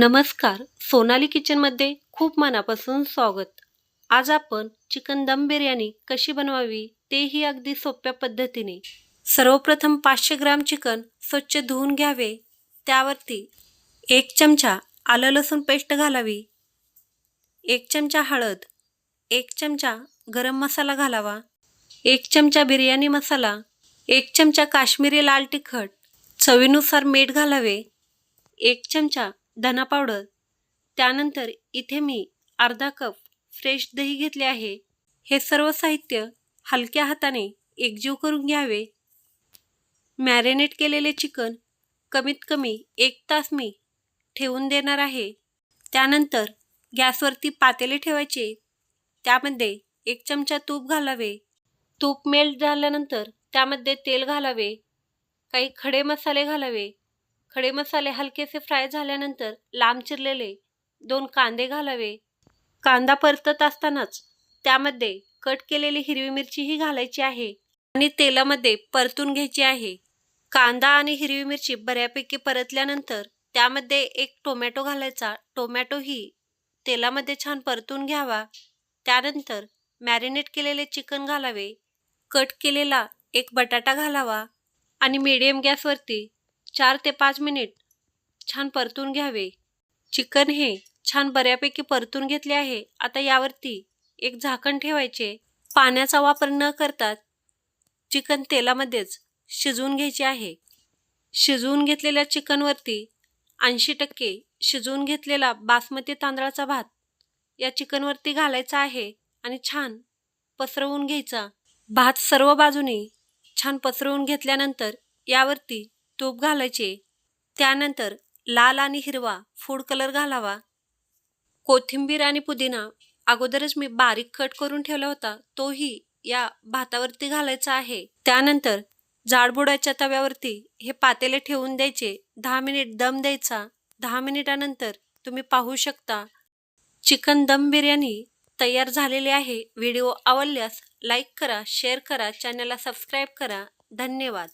नमस्कार. सोनाली किचनमध्ये खूप मनापासून स्वागत. आज आपण चिकन दम बिर्याणी कशी बनवावी तेही अगदी सोप्या पद्धतीने. सर्वप्रथम पाचशे ग्राम चिकन स्वच्छ धुवून घ्यावे. त्यावरती एक चमचा आलं लसूण पेस्ट घालावी. एक चमचा हळद. एक चमचा गरम मसाला घालावा. एक चमचा बिर्याणी मसाला. एक चमचा काश्मीरी लाल तिखट. चवीनुसार मीठ घालावे. एक चमचा धना पावडर. त्यानंतर इथे मी अर्धा कप फ्रेश दही घेतले आहे. हे सर्व साहित्य हलक्या हाताने एकजीव करून घ्यावे. मॅरिनेट केलेले चिकन कमीत कमी एक तास मी ठेवून देणार आहे. त्यानंतर गॅसवरती पातेले ठेवायचे. त्यामध्ये एक चमचा तूप घालावे. तूप मेल्ट झाल्यानंतर त्यामध्ये तेल घालावे. काही खडे मसाले घालावे. खडे मसाले हलकेसे फ्राय झाल्यानंतर लांब चिरलेले दोन कांदे घालावे. कांदा परतत असतानाच त्यामध्ये कट केलेली हिरवी मिरचीही घालायची आहे आणि तेलामध्ये परतून घ्यायची आहे. कांदा आणि हिरवी मिरची बऱ्यापैकी परतल्यानंतर त्यामध्ये एक टोमॅटो घालायचा. टोमॅटोही तेलामध्ये छान परतून घ्यावा. त्यानंतर मॅरिनेट केलेले चिकन घालावे. कट केलेला एक बटाटा घालावा आणि मीडियम गॅसवरती चार ते पाच मिनिट छान परतून घ्यावे. चिकन हे छान बऱ्यापैकी परतून घेतले आहे. आता यावरती एक झाकण ठेवायचे. पाण्याचा वापर न करता चिकन तेलामध्येच शिजवून घ्यायचे आहे. शिजवून घेतलेल्या चिकनवरती ऐंशी टक्के शिजवून घेतलेला बासमती तांदळाचा भात या चिकनवरती घालायचा आहे आणि छान पसरवून घ्यायचा. भात सर्व बाजूने छान पसरवून घेतल्यानंतर यावरती तूप घालायचे. त्यानंतर लाल आणि हिरवा फूड कलर घालावा. कोथिंबीर आणि पुदिना अगोदरच मी बारीक कट करून ठेवला होता. तोही या भातावरती घालायचा आहे. त्यानंतर जाडबुडाच्या तव्यावरती हे पातेले ठेवून द्यायचे. दहा मिनिट दम द्यायचा. दहा मिनिटानंतर तुम्ही पाहू शकता चिकन दम बिर्याणी तयार झालेली आहे. व्हिडिओ आवडल्यास लाईक करा शेअर करा चॅनलला सबस्क्राईब करा. धन्यवाद.